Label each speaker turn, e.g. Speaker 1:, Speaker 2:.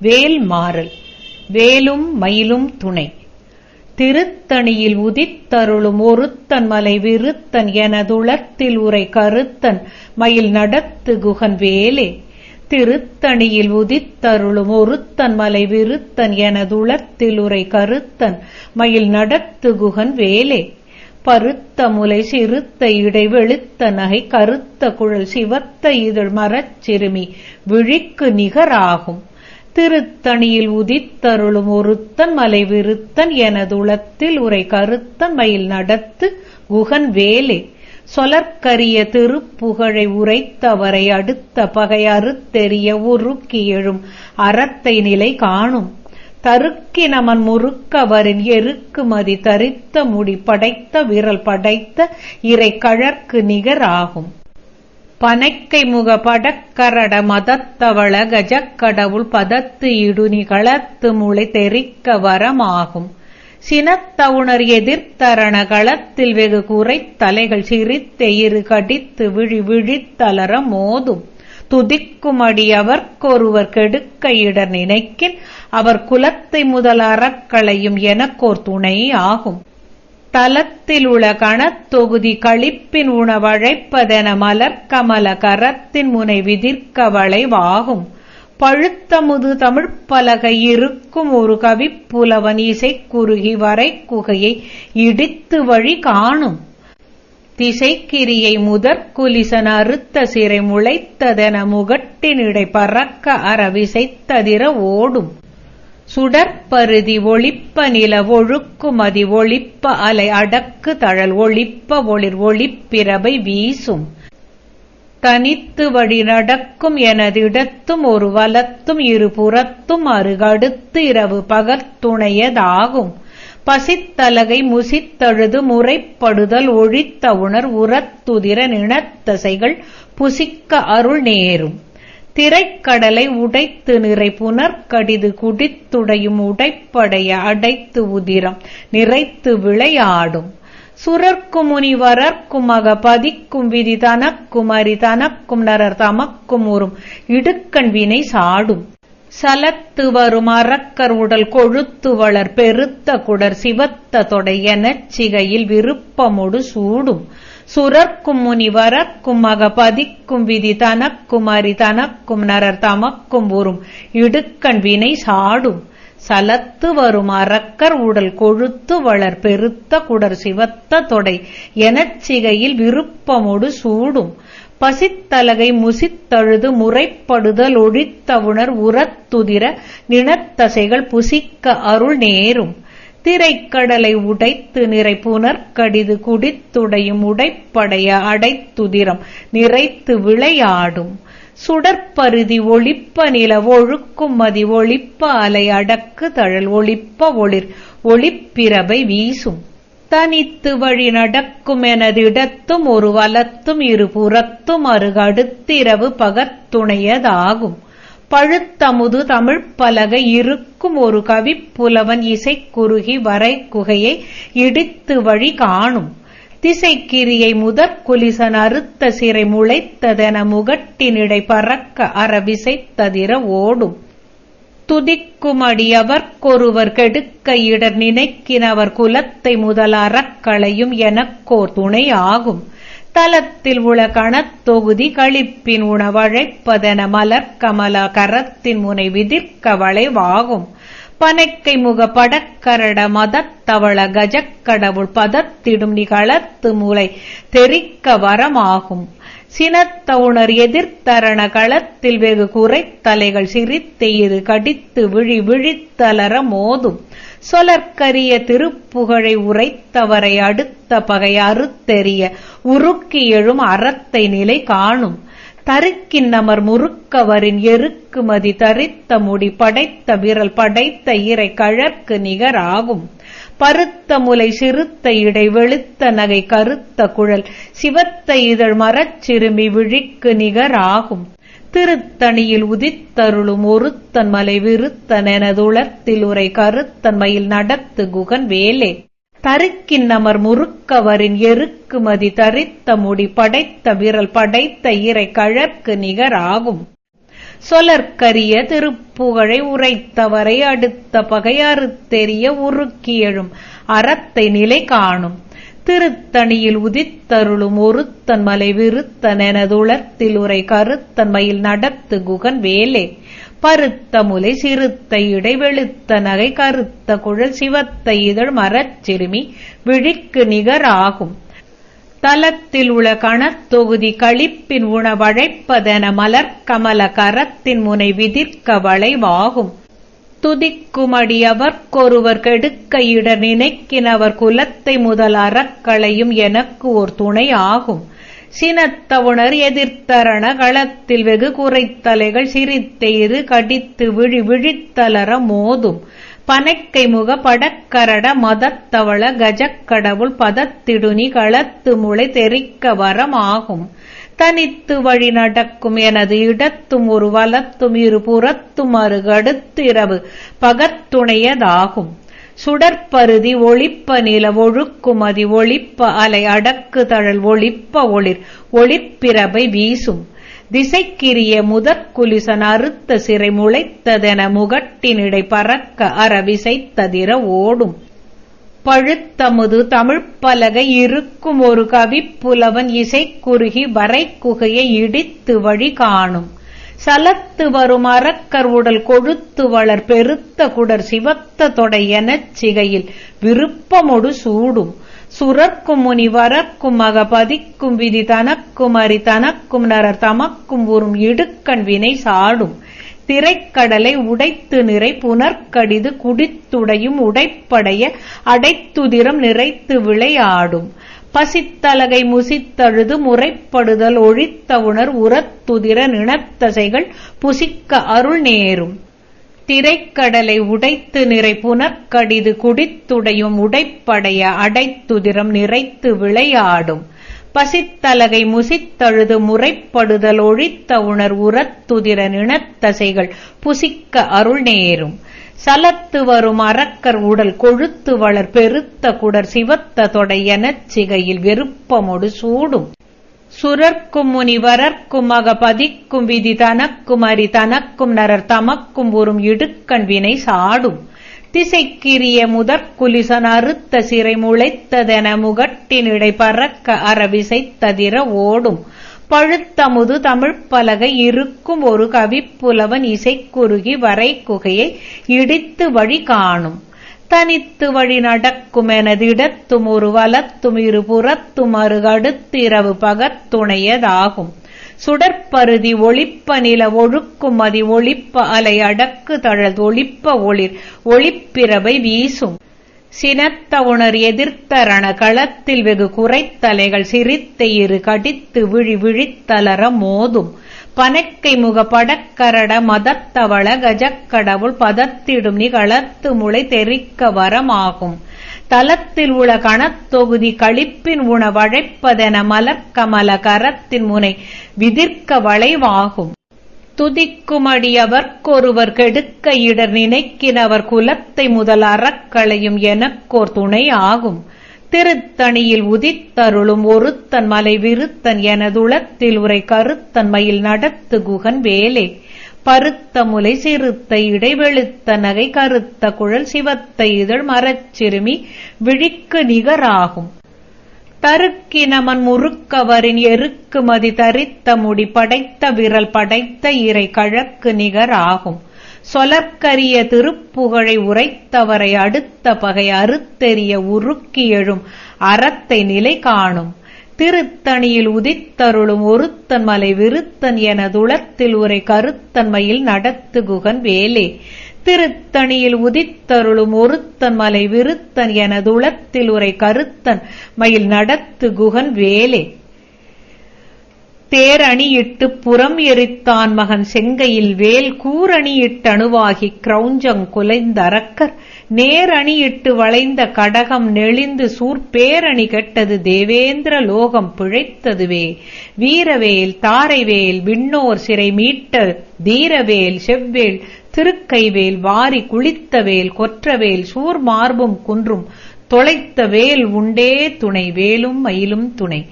Speaker 1: வேல் மாறல் வேலும் மயிலும் துணை. திருத்தணியில் உதித்தருளும் ஒருத்தன் மலை விருத்தன் எனதுளத்தில் உரை கருத்தன் மயில் நடத்து குகன் வேலே. திருத்தணியில் உதித்தருளும் ஒருத்தன் மலை விருத்தன் எனதுளத்தில் உரை கருத்தன் மயில் நடத்து குகன் வேலே. பருத்த முலை சிறுத்த இடை வெளுத்த நகை கருத்த குழல் சிவத்த இதழ் மரச் சிறுமி விழிக்கு நிகராகும். திருத்தணியில் உதித்தருளும் ஒருத்தன் மலை விருத்தன் எனதுளத்தில் உரை கருத்தன் மயில் நடத்து குகன் வேலே. சொலற்கரிய திருப்புகழை உரைத்தவரை அடுத்த பகை அறுத்தெறிய உருக்கி எழும் அறத்தை நிலை காணும். தருக்கி நமன் முறுக்கவரின் எருக்குமதி தரித்த முடி படைத்த விரல் படைத்த இறை கழற்கு நிகராகும். பனைக்கை முக படக்கரட மதத்தவள கஜக்கடவுள் பதத்து இடுனி களத்து முளை தெரிக்க வரமாகும் சினத்தவுணர் எதிர்த்தரண களத்தில் வெகு குறை தலைகள் சிரித்த கடித்து விழி விழித்தலர மோதும். துதிக்கும் அடி அவர்க்கொருவர் கெடுக்க இடர் நினைக்கின். அவர் குலத்தை முதல் அறக்களையும் எனக்கோர் துணை ஆகும் தலத்திலுள்ள கணத்தொகுதி களிப்பின் உணவழைப்பதென மலர்கமல கரத்தின் முனை விதிர்க்க வளைவாகும் பழுத்தமுது தமிழ்ப்பலகை இருக்கும் ஒரு கவிப்புலவன் இசைக்குறுகி வரை குகையை இடித்து வழி காணும். திசைக்கிரியை முதற்குலிசன் அறுத்த சிறை முளைத்ததென முகட்டினிடை பறக்க அற விசைத்ததிர ஓடும். சுடற்பருதி ஒளிப்ப நில ஒழுக்குமதி ஒளிப்ப அலை அடக்கு தழல் ஒளிப்ப ஒளிர் ஒளிப்பிரபை வீசும். தனித்து வழி நடக்கும் எனதிடத்தும் ஒரு வலத்தும் இருபுறத்தும் அருகடுத்து இரவு பகத்துணையதாகும் பசித்தலகை முசித்தழுது முறைப்படுதல் ஒழித்த உணர் உரத்துதிர நினத்தசைகள் புசிக்க அருள் நேரும். திரைக்கடலை உடைத்து நிறை புனர்கடிது குடித்துடையும் உடைப்படைய அடைத்து உதிரம் நிறைத்து விளையாடும். சுரர்க்கும் முனிவரர்க்கும் அக பதிக்கும் விதி தனக்கும் அரி தனக்கும் நரர் தமக்கும் உறும். இடுக்கண் வினை சாடும். சலத்து வரும் அறக்கர் உடல் கொழுத்து வளர் பெருத்த குடர் சிவத்த தொடை எனச் சிகையில் விருப்பமொடு சூடும். சுரர்க்கும் முனிவரக்கும் மக பதிக்கும் விதி தனக்கும் அரி தனக்கும் நரர் தமக்கும் உறும் இடுக்கண் வினை சாடும். சலத்து வரும் அறக்கர் உடல் கொழுத்து வளர் பெருத்த குடர் சிவத்த தொடை. எனச் சிகையில் விருப்பமொடு சூடும். பசித்தலகை முசித்தழுது முறைப்படுதல் ஒழித்தவுணர் உரத்துதிர நினத்தசைகள் புசிக்க அருள் நேரும். திரைக்கடலை உடைத்து நிறை புனர்கடிது குடித்துடையும் உடைப்படைய அடைத்துதிரம் நிறைத்து விளையாடும். சுடற்பருதி ஒளிப்ப நில ஒழுக்குமதி மதி ஒளிப்ப அலை அடக்கு தழல் ஒளிப்ப ஒளிர் ஒளிப்பிரபை வீசும். தனித்து வழி நடக்கும் எனதிடத்தும் ஒரு வலத்தும் இருபுறத்தும் அருகடுத்திரவு பகத்துணையதாகும் பழுத்தமுது தமிழ் பலகை இருக்கும் ஒரு கவிப்புலவன் இசை குறுகி வரை குகையை இடித்து வழி காணும். திசைக்கிரியை முதற்குலிசன் அறுத்த சிறை முளைத்ததென முகட்டினிடை பறக்க அறவிசை ததிர ஓடும். துதிக்குமடி அவர்க்கொருவர் கெடுக்க இடர் நினைக்கினவர் குலத்தை முதல் அறக்களையும் எனக்கோர் துணை ஆகும். தலத்தில் உள கணத்தொகுதி களிப்பின் உணவழைப்பதென மலர்கமல கரத்தின் முனை விதிர்க்க வளைவாகும். பனைக்கை முக படக்கரட மதத்தவள கஜக்கடவுள் பதத்திடும் நிகளத்து மூளை தெரிக்க வரமாகும். சினத்தவுணர் எதிர்த்தரண களத்தில் வெகு குறைத்தலைகள் சிரித்து கடித்து விழி விழித்தலர மோதும். சொலற்கரிய திருப்புகழை உரைத்தவரை அடுத்த பகை அறுத்தெறிய உருக்கி எழும் அறத்தை நிலை காணும். தருக்கின் நமர் முறுக்கவரின் எருக்குமதி தரித்த முடி படைத்த விரல் படைத்த இறை கழற்கு நிகராகும். பருத்த முலை சிறுத்த இடை வெளுத்த நகை கருத்த குழல். சிவத்த இதழ் மரச் சிறுமி விழிக்கு நிகராகும். திருத்தணியில் உதித்தருளும் ஒருத்தன் மலை விருத்தனெனதுளத்தில் உரை கருத்தன் மயில் நடத்து குகன் வேலே. தருக்கின் நமர் முறுக்கவரின் எருக்குமதி தரித்த முடி படைத்த விரல் படைத்த இறை கழற்கு நிகராகும். சொலற்கரிய திருப்புகழை உரைத்தவரை அடுத்த பகை அறுத்தெறிய உருக்கியெழும் அறத்தை நிலை காணும். திருத்தணியில் உதித்தருளும் ஒருத்தன் மலை விருத்தன் எனதுளத்தில் உரை கருத்தன் மயில் நடத்து குகன் வேலே. பருத்த முலை சிறுத்த இடை வெளுத்த நகை கருத்த குழல் சிவத்த இதழ் மரச்சிறுமி விழிக்கு நிகராகும். தலத்தில் உள கணத்தொகுதி களிப்பின் உணவழைப்பதென மலர்கமல கரத்தின் முனை விதிர்க்க வளைவாகும். துதிக்குமடி அவர்க்கொருவர் கெடுக்க இட நினைக்கினவர் குலத்தை முதல் அறக்களையும் எனக்கு ஓர் துணை ஆகும் சினத்தவுணர் எதிர்த்தரண களத்தில் வெகு குறைத்தலைகள் சிரித்தெய்து கடித்து விழி விழித்தலர மோதும். பனைக்கை முக படக்கரட மதத்தவள கஜக்கடவுள் பதத்திடுனி களத்து முளை தெரிக்க ஆகும். தனித்து வழி நடக்கும் எனது இடத்தும் ஒரு வலத்தும் இரு புறத்தும் அருகடுத்திரவு பகத்துணையதாகும். சுடற்பருதி ஒளிப்ப நில ஒழுக்குமதி ஒளிப்ப அலை அடக்கு தழல் ஒளிப்ப ஒளிர் ஒளிப்பிரபை வீசும். திசைக்கிரிய முதற்குலிசன் அறுத்த சிறை முளைத்ததென முகட்டினிடை பறக்க அறவிசைத்ததிர ஓடும். பழுத்தமுது தமிழ்ப்பலகை இருக்கும் ஒரு கவிப்புலவன் இசைக்குறுகி வரைக்குகையை இடித்து வழி காணும். சலத்து வரும் அறக்கர் உடல் கொழுத்து வளர் பெருத்த குடர் சிவத்த தொடை எனச் சிகையில் விருப்பமொடு சூடும். சுரர்க்கும் முனி வரக்கும் அகபதிக்கும் விதி தனக்கும் அரி தனக்கும் நரர் தமக்கும் உறும் இடுக்கண் வினை சாடும். திரைக்கடலை உடைத்து நிறை புனர்கடிது குடித்துடையும் உடைப்படைய அடைத்துதிரம் நிறைத்து விளையாடும். பசித்தலகை முசித்தழுது முறைப்படுதல் ஒழித்த உணர் உரத்துதிர நிணத்தசைகள் புசிக்க அருள் நேரும். திரைக்கடலை உடைத்து நிறை புனர்க்கடிது குடித்துடையும் உடைப்படைய அடைத்துதிரம் நிறைத்து விளையாடும். பசித்தலகை முசித்தழுது முறைப்படுதல் ஒழித்த உணர் உரத்துதிர நிணத்தசைகள் புசிக்க அருள் நேரும். சலத்து வரும் அறக்கர் உடல் கொழுத்து வளர் பெருத்த குடர் சிவத்த தொடையனச் சிகையில் வெறுப்பமொடு சூடும். சுரர்க்கும் முனிவரர்க்கும் அகபதிக்கும் பதிக்கும் விதி தனக்கும் அரி தனக்கும் நரர் தமக்கும் உறும் இடுக்கண் வினை சாடும். திசைக்கிரிய முதற்குலிசன் அறுத்த சிறை முளைத்ததென முகட்டினிடை பறக்க அறவிசைத்ததிர ஓடும். பழுத்தமுது தமிழ்ப்பலகை இருக்கும் ஒரு கவிப்புலவன் இசைக்குறுகி குகையை இடித்து வழி காணும். தனித்து வழி நடக்கும் எனதிடத்தும் ஒரு வலத்தும் இருபுறத்தும் அருகடுத்திரவு பகத்துணையதாகும். சுடற்பருதி ஒளிப்ப நில ஒழுக்கும் அதி ஒளிப்ப அலை அடக்கு தழல் ஒளிப்ப ஒளிர் ஒளிப்பிரவை வீசும். சினத்த உணர் எதிர்த்தரண களத்தில் வெகு குறைத்தலைகள் சிரித்த இரு கடித்து விழி விழித்தலர மோதும். பனக்கை முக படக்கரட மதத்தவள கஜக்கடவுள் பதத்திடும் நிகழத்து முளை தெரிக்க வரமாகும். தலத்தில் உள கணத்தொகுதி களிப்பின் உணவழைப்பதென மலர்க்கமல கரத்தின் முனை விதிர்க்க வளைவாகும். துதிக்குமடி அவர்க்கொருவர் கெடுக்க இடர் நினைக்கினவர் குலத்தை முதல் அறக்களையும் எனக்கோர் துணை ஆகும். திருத்தணியில் உதித்தருளும் ஒருத்தன் மலை விருத்தன் எனதுளத்தில் உரை கருத்தன் மயில் நடத்து குகன் வேலே. பருத்த முலை சிறுத்த இடைவெளுத்த நகை கருத்த குழல் சிவத்த இதழ் மரச்சிறுமி விழிக்கு நிகராகும். தருக்கினமன் முறுக்கவரின் எருக்குமதி தரித்த முடி படைத்த விரல் படைத்த இறை கழக்கு நிகராகும். சொலற்கரிய திருப்புகழை உரைத்தவரை அடுத்த பகை அறுத்தெறிய உருக்கி எழும் அறத்தை நிலை காணும். திருத்தணியில் உதித்தருளும் ஒருத்தன் மலை விருத்தன் எனதுளத்தில் உரை கருத்தன்மையில் நடத்து குகன் வேலே. திருத்தணியில் உதித்தருளும் ஒருத்தன் மலை விருத்தன் எனதுளத்தில் உரை கருத்தன் மயில் நடத்து குகன் வேலே. தேரணியிட்டு புறம் எரித்தான் மகன் செங்கையில் வேல் கூரணியிட்டணுவாகி கிரௌஞ்சங் குலைந்தரக்கர் நேரணியிட்டு வளைந்த கடகம் நெளிந்து சூர்பேரணி கெட்டது தேவேந்திர லோகம் பிழைத்ததுவே. வீரவேல் தாரைவேல் விண்ணோர் சிறை மீட்ட தீரவேல் செவ்வேல் திருக்கைவேல் வாரி குளித்தவேல் கொற்றவேல் சூர் மார்பும் குன்றும் தொலைத்த வேல் உண்டே துணை வேலும் மயிலும் துணை.